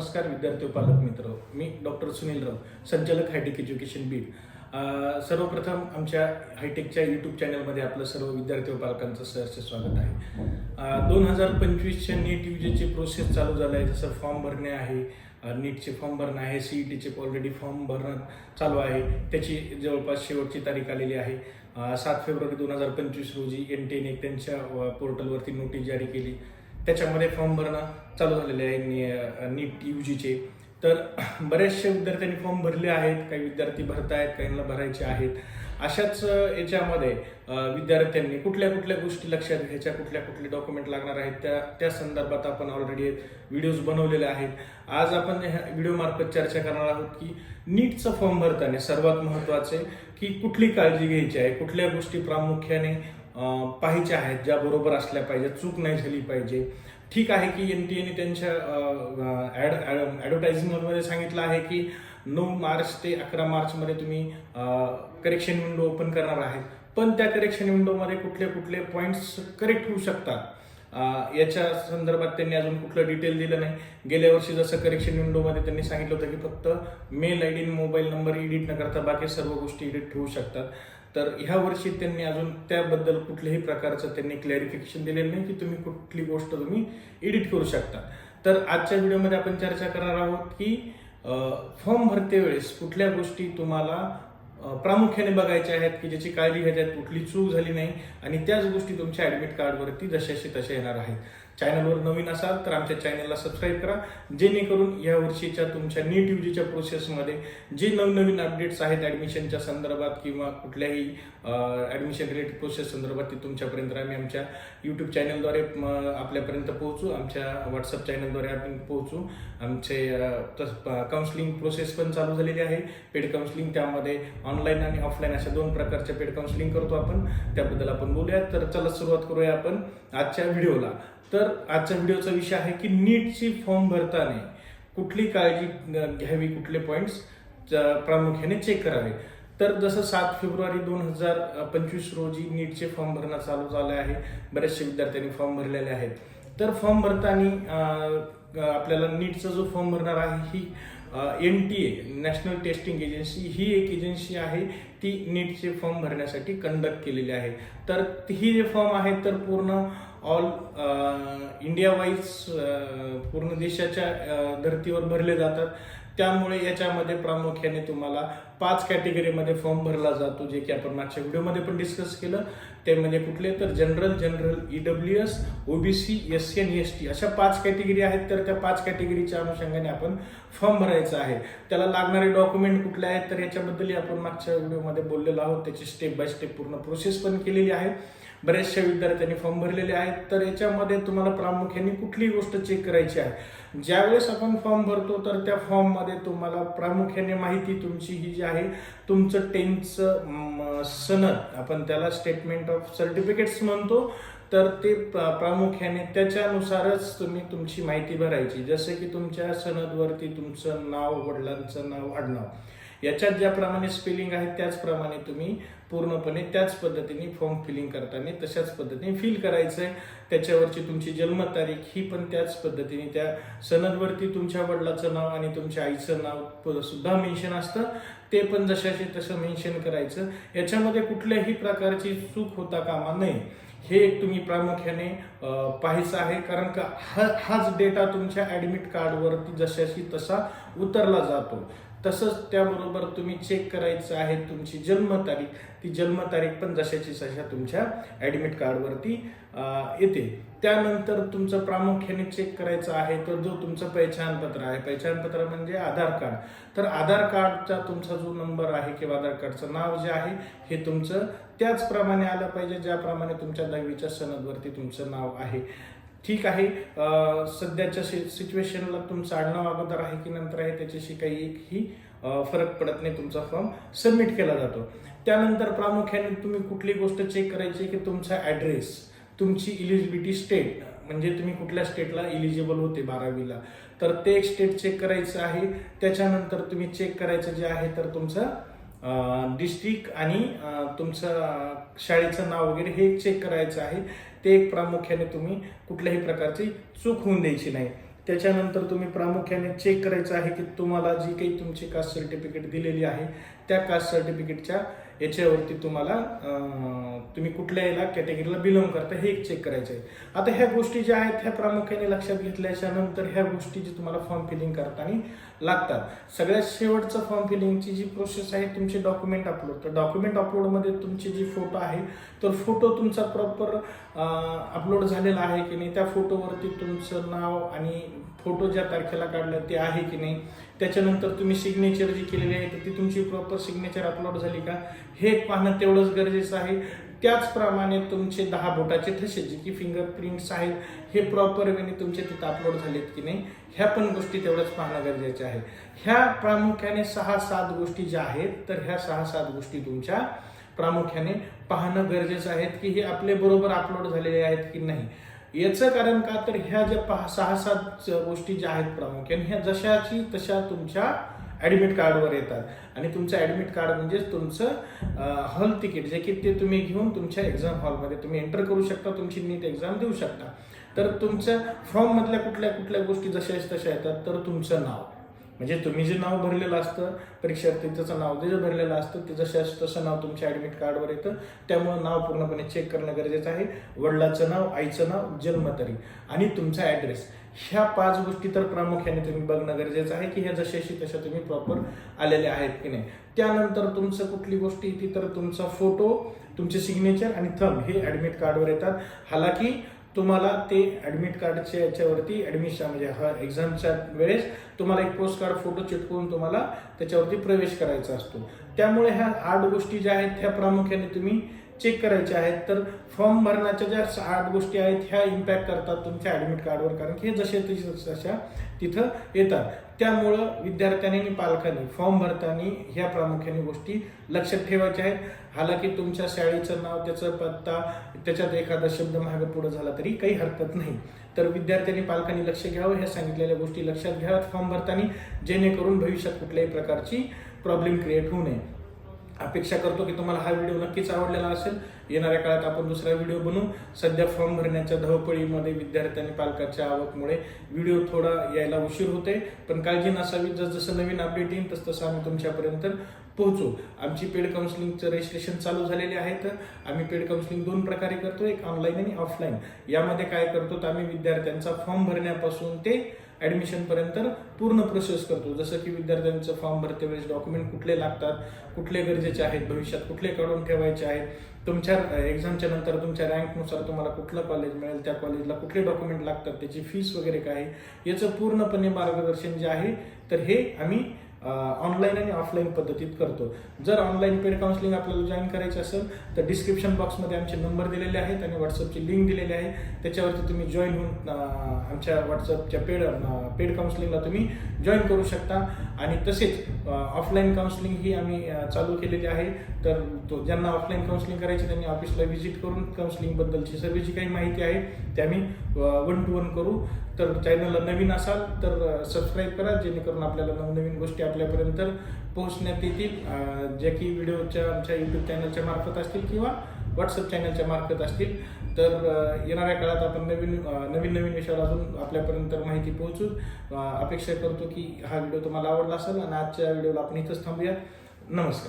नमस्कार विद्यार्थी पालक मित्र. मी डॉक्टर सुनील राव संचालक हायटेक एज्युकेशन बीड. सर्वप्रथम आमच्या हायटेकच्या यूट्यूब चॅनलमध्ये आपलं सर्व विद्यार्थी व पालकांचं सहर्ष स्वागत आहे. दोन हजार पंचवीसच्या नीट यूजीची प्रोसेस चालू झालं आहे. जसं फॉर्म भरणे आहे नीटचे फॉर्म भरणं आहे सी ई टीचे ऑलरेडी फॉर्म भरणं चालू आहे. त्याची जवळपास शेवटची तारीख आलेली आहे. सात फेब्रुवारी दोन हजार पंचवीस रोजी एन टी एने त्यांच्या पोर्टलवरती नोटीस जारी केली. त्याच्यामध्ये फॉर्म भरणं चालू झालेले आहे नीट यू जीचे तर बऱ्याचशा विद्यार्थ्यांनी फॉर्म भरले आहेत काही विद्यार्थी भरत आहेत काहींना भरायचे आहेत. अशाच याच्यामध्ये विद्यार्थ्यांनी कुठल्या कुठल्या गोष्टी लक्षात घ्यायच्या कुठल्या कुठले डॉक्युमेंट लागणार आहेत त्या त्या संदर्भात आपण ऑलरेडी व्हिडिओज बनवलेले आहेत. आज आपण ह्या व्हिडिओमार्फत चर्चा करणार आहोत की नीटचं फॉर्म भरताना सर्वात महत्त्वाचे की कुठली काळजी घ्यायची आहे कुठल्या गोष्टी प्रामुख्याने पाहिजे पाहायच्या आहेत ज्या बरोबर असल्या पाहिजेत चूक नाही झाली पाहिजे. ठीक आहे की एन टी एने त्यांच्या ॲडव्हर्टायझिंगमध्ये सांगितलं आहे की नऊ मार्च ते अकरा मार्चमध्ये तुम्ही करेक्शन विंडो ओपन करणार आहे पण त्या करेक्शन विंडोमध्ये कुठले कुठले पॉईंट्स करेक्ट होऊ शकतात? याच्या संदर्भात त्यांनी अजून कुठलं डिटेल दिलं नाही. गेल्या वर्षी जसं करेक्शन विंडोमध्ये त्यांनी सांगितलं होतं की फक्त mail I D mobile number edit न करता बाकी सर्व गोष्टी एडिट ठेवू शकतात. तर ह्या वर्षी त्यांनी अजून त्याबद्दल कुठल्याही प्रकारचं त्यांनी क्लॅरिफिकेशन दिलेलं नाही की तुम्ही कुठली गोष्ट तुम्ही एडिट करू शकता. तर आजच्या व्हिडिओमध्ये आपण चर्चा करणार आहोत की फॉर्म भरते वेळेस कुठल्या गोष्टी तुम्हाला प्रामुख्याने बघायच्या आहेत की ज्याची काळजी घ्यायची आहेत कुठली चूक झाली नाही आणि त्याच गोष्टी तुमच्या ऍडमिट कार्डवरती जशाशी तशा येणार आहेत. चॅनलवर नवीन असाल तर आमच्या चॅनलला सबस्क्राईब करा. जेणेकरून या वर्षीच्या तुमच्या नीट यूजीच्या प्रोसेसमध्ये जे नवनवीन अपडेट्स आहेत ॲडमिशनच्या संदर्भात किंवा कुठल्याही ऍडमिशन रिलेटेड प्रोसेस संदर्भात ते तुमच्यापर्यंत आम्ही आमच्या यूट्यूब चॅनलद्वारे आपल्यापर्यंत पोहोचू. आमच्या व्हॉट्सअप चॅनलद्वारे आपण पोहोचू. आमचे काउन्सिलिंग प्रोसेस पण चालू झालेली आहे. पेड काउन्सिलिंग त्यामध्ये ऑनलाईन आणि ऑफलाईन अशा दोन प्रकारच्या पेड काउन्सिलिंग करतो आपण. त्याबद्दल आपण बोलूया तर चला सुरुवात करूया आपण आजच्या व्हिडिओला तर आजच्या व्हिडिओचा विषय आहे की नीटची फॉर्म भरताना कुठली काळजी घ्यावी कुठले पॉईंट्स प्रामुख्याने चेक करावे. तर जसं सात फेब्रुवारी दोन हजार पंचवीस रोजी नीटचे फॉर्म भरणं चालू झाले आहे बरेचसे विद्यार्थ्यांनी फॉर्म भरलेले आहेत. तर फॉर्म भरताना आपल्याला नीटचा जो फॉर्म भरणार आहे ही N T A national testing agency ही एक एजन्सी आहे ती नीटचे फॉर्म भरण्यासाठी कंडक्ट केलेली आहे. तर ही जे फॉर्म आहेत तर पूर्ण ऑल इंडिया वाईज पूर्ण देशाच्या uh, धर्तीवर भरले जातात. त्यामुळे याच्यामध्ये प्रामुख्याने तुम्हाला पाच कॅटेगरीमध्ये फॉर्म भरला जातो जे की आपण मागच्या व्हिडिओमध्ये पण डिस्कस केलं. ते म्हणजे कुठले? तर general general E W S OBC S N S T अशा पाच कॅटेगरी आहेत तर त्या पाच कॅटेगरीच्या अनुषंगाने आपण फॉर्म भरायचा आहे. त्याला लागणारे डॉक्युमेंट कुठले आहेत तर याच्याबद्दलही आपण मागच्या व्हिडिओमध्ये बोललेलो आहोत. त्याची स्टेप बाय स्टेप पूर्ण प्रोसेस पण केलेली आहे. बऱ्याचशा विद्यार्थ्यांनी फॉर्म भरलेले आहेत. तर याच्यामध्ये तुम्हाला प्रामुख्याने कुठली गोष्ट चेक करायची आहे. ज्यावेळेस आपण फॉर्म भरतो तर त्या फॉर्ममध्ये तुम्हाला प्रामुख्याने माहिती तुमची ही जी आहे तुमचं टेन्थचं सनद आपण त्याला स्टेटमेंट ऑफ सर्टिफिकेट्स म्हणतो. तर ते प्रामुख्याने त्याच्यानुसारच तुम्ही तुमची माहिती भरायची. जसे की तुमच्या सनदवरती तुमचं नाव वडिलांचं नाव आडनाव. याच्यात ज्याप्रमाणे स्पेलिंग आहे त्याचप्रमाणे तुम्ही पूर्णपणे त्याच पद्धतीने फॉर्म फिलिंग करताना तशाच पद्धतीने फिल करायचं आहे त्याच्यावरची तुमची जन्मतारीख ही पण त्याच पद्धतीने त्या सनदवरती तुमच्या वडिलाचं नाव आणि तुमच्या आईचं नाव सुद्धा मेन्शन असतं. ते पण जशाचे तसं मेन्शन करायचं. याच्यामध्ये कुठल्याही प्रकारची चूक होता कामा नये. हे एक तुम्ही प्रामुख्याने पाहायचं आहे. कारण का हा हाच डेटा तुमच्या ऍडमिट कार्डवरती जशाशी तसा उतरला जातो. तसंच त्याबरोबर तुम्ही चेक करायचं आहे तुमची जन्मतारीख. ती जन्मतारीख पण जशाची तशा तुमच्या ॲडमिट कार्डवरती येते. त्यानंतर तुमचं प्रामुख्याने चेक करायचं आहे तर जो तुमचं पहचानपत्र आहे. पहचानपत्र म्हणजे आधार कार्ड तर आधार कार्डचा तुमचा जो नंबर आहे किंवा आधार कार्डचं नाव जे आहे हे तुमचं त्याचप्रमाणे आलं पाहिजे ज्याप्रमाणे तुमच्या दहावीच्या सनदवरती तुमचं नाव आहे. ठीक आहे. सध्याच्या सिच्युएशनला तुमचं आडनाव अगोदर आहे की नंतर आहे त्याच्याशी काही एकही फरक पडत नाही तुमचा फॉर्म सबमिट केला जातो. त्यानंतर प्रामुख्याने तुम्ही कुठली गोष्ट चेक करायची की तुमचा ॲड्रेस तुमची इलिजिबिलिटी स्टेट म्हणजे तुम्ही कुठल्या स्टेटला इलिजिबल होते बारावीला. तर ते एक स्टेट चेक करायचं आहे. त्याच्यानंतर तुम्ही चेक करायचं जे आहे तर तुमचं डिस्ट्रिक्ट आणि तुमचं शाळेचं नाव वगैरे हे चेक करायचं आहे. ते एक प्रामुख्याने तुम्ही कुठल्याही प्रकारची चूक होऊन द्यायची नाही. त्याच्यानंतर तुम्ही प्रामुख्याने चेक करायचं आहे की तुम्हाला जी काही तुमची कास्ट सर्टिफिकेट दिलेली आहे त्या कास्ट सर्टिफिकेटच्या याच्यावरती तुम्हाला तुम्ही कुठल्या याला कॅटेगरीला बिलॉंग करता हे एक चेक करायचं आहे आता ह्या गोष्टी ज्या आहेत ह्या प्रामुख्याने लक्षात घेतल्याच्या नंतर ह्या गोष्टी जी तुम्हाला फॉर्म फिलिंग करताना लागतात. सगळ्यात शेवटचं फॉर्म फिलिंगची जी प्रोसेस आहे तुमचे डॉक्युमेंट अपलोड तर डॉक्युमेंट अपलोडमध्ये तुमचे जे फोटो आहे तर फोटो तुमचा प्रॉपर अपलोड झालेला आहे की नाही त्या फोटोवरती तुमचं नाव आणि फोटो ज्या तारखेला काढलं ते आहे की नाही त्याच्यानंतर तुम्ही सिग्नेचर जी केलेली आहे तर ती तुमची प्रॉपर सिग्नेचर अपलोड झाली का? हे पाहणं तेवढंच गरजेचं आहे. त्याचप्रमाणे तुमचे दहा बोटाचे ठसे जे की फिंगरप्रिंट्स आहेत हे प्रॉपर वेने तुमचे तिथं अपलोड झालेत की नाही ह्या पण गोष्टी तेवढ्याच पाहणं गरजेच्या आहे. ह्या प्रामुख्याने सहा सात गोष्टी ज्या आहेत तर ह्या सहा सात गोष्टी तुमच्या प्रामुख्याने पाहणं गरजेचं आहे की हे आपले बरोबर अपलोड झालेले आहेत की नाही. याचं कारण का तर ह्या ज्या पहा सहा सात गोष्टी ज्या आहेत प्रामुख्याने ह्या जशाची तशा तुमच्या ॲडमिट कार्डवर येतात. आणि तुमचं ॲडमिट कार्ड म्हणजेच तुमचं हॉल तिकीट जे की ते तुम्ही घेऊन तुमच्या एक्झाम हॉलमध्ये तुम्ही एंटर करू शकता तुमची नीट एक्झाम देऊ शकता. तर तुमचं फॉर्ममधल्या कुठल्या कुठल्या गोष्टी जशा तशा येतात तर तुमचं नाव. म्हणजे तुम्ही जे नाव भरलेलं असतं परीक्षार्थीचं नाव जे भरलेलं असतं ते जसं तसं नाव तुमच्या ॲडमिट कार्डवर येतं. त्यामुळं नाव पूर्णपणे चेक करणं गरजेचं आहे. वडिलाचं नाव आईचं नाव जन्मतारीख आणि तुमचा ॲड्रेस ह्या पाच गोष्टी तर प्रामुख्याने तुम्ही बघणं गरजेचं आहे की ह्या जशाशी तशा तुम्ही प्रॉपर आलेल्या आहेत की नाही. त्यानंतर तुमचं कुठली गोष्ट येते तर तुमचा फोटो तुमचे सिग्नेचर आणि थंब हे ॲडमिट कार्डवर येतात. हालाकी तुम्हाला ते ॲडमिट कार्डच्या याच्यावरती ॲडमिशन म्हणजे हा एक्झामच्या वेळेस तुम्हाला एक पोस्ट कार्ड फोटो चिटकवून तुम्हाला त्याच्यावरती प्रवेश करायचा असतो. त्यामुळे ह्या आठ गोष्टी ज्या आहेत त्या प्रामुख्याने तुम्ही चेक करायचे आहेत तर फॉर्म भरण्याच्या ज्या आठ गोष्टी आहेत ह्या इम्पॅक्ट करतात तुमच्या ॲडमिट कार्डवर कारण की हे जसे तसे तशा तिथं येतात. त्यामुळं विद्यार्थ्यांनी आणि पालकांनी फॉर्म भरताना ह्या प्रामुख्याने गोष्टी लक्षात ठेवायच्या आहेत. हालाकी तुमच्या शाळेचं नाव त्याचा पत्ता त्याच्यात एखादा शब्द मागे पुढं झाला तरी काही हरकत नाही. तर विद्यार्थ्यांनी पालकांनी लक्ष घ्यावं ह्या सांगितलेल्या गोष्टी लक्षात घ्याव्यात फॉर्म भरताना जेणेकरून भविष्यात कुठल्याही प्रकारची प्रॉब्लेम क्रिएट होऊ नये. अपेक्षा करतो की तुम्हाला हा व्हिडिओ नक्कीच आवडलेला असेल. येणाऱ्या काळात आपण दुसरा व्हिडिओ बनवू. सध्या फॉर्म भरण्याच्या धावपळीमध्ये विद्यार्थी आणि पालकाच्या आवकमुळे व्हिडिओ थोडा यायला उशीर होते पण काळजी नसावी. जसजसं नवीन अपडेट येईल तस तसं आम्ही तुमच्यापर्यंत पोहोचू. आमची पेड काउन्सिलिंगचं रजिस्ट्रेशन चालू झालेले आहे तर आम्ही पेड काउन्सिलिंग दोन प्रकारे करतो एक ऑनलाईन आणि ऑफलाईन यामध्ये काय करतो तर आम्ही विद्यार्थ्यांचा फॉर्म भरण्यापासून ते ॲडमिशनपर्यंत पूर्ण प्रोसेस करतो. जसं की विद्यार्थ्यांचं फॉर्म भरते वेळेस डॉक्युमेंट कुठले लागतात कुठले गरजेचे आहेत भविष्यात कुठले काढून ठेवायचे आहेत. तुमच्या एक्झामच्या नंतर तुमच्या रँकनुसार तुम्हाला कुठलं कॉलेज मिळेल त्या कॉलेजला कुठले डॉक्युमेंट लागतात त्याची फीस वगैरे काय आहे याचं पूर्णपणे मार्गदर्शन जे आहे तर हे आम्ही ऑनलाईन आणि ऑफलाईन पद्धतीत करतो. जर ऑनलाईन पेड काउन्सिलिंग आपल्याला जॉईन करायचं असेल तर डिस्क्रिप्शन बॉक्समध्ये आमचे नंबर दिलेले आहेत आणि व्हॉट्सअपची लिंक दिलेली आहे. त्याच्यावरती तुम्ही जॉईन होऊन आमच्या व्हॉट्सअपच्या पेड पेड काउन्सिलिंगला तुम्ही जॉईन करू शकता. आणि तसेच ऑफलाईन काउन्सिलिंग ही आम्ही चालू केलेली आहे. तर तो ज्यांना ऑफलाईन काउन्सिलिंग करायची त्यांनी ऑफिसला व्हिजिट करून काउन्सिलिंगबद्दलची सर्व जी काही माहिती आहे ते आम्ही वन टू वन करू. तर चॅनलला नवीन असाल तर सबस्क्राईब करा जेणेकरून आपल्याला नवनवीन गोष्टी आपल्यापर्यंत पोहोचण्यात येतील. ज्या की व्हिडिओच्या आमच्या यूट्यूब चॅनलच्या मार्फत असतील किंवा व्हॉट्सअप चॅनलच्या मार्फत असतील. तर येणाऱ्या काळात आपण नवीन नवीन नवीन विषयावर अजून आपल्यापर्यंत माहिती पोहोचू अपेक्षा करतो की हा व्हिडिओ तुम्हाला आवडला असेल आणि आजच्या व्हिडिओला आपण इथंच थांबूया. नमस्कार.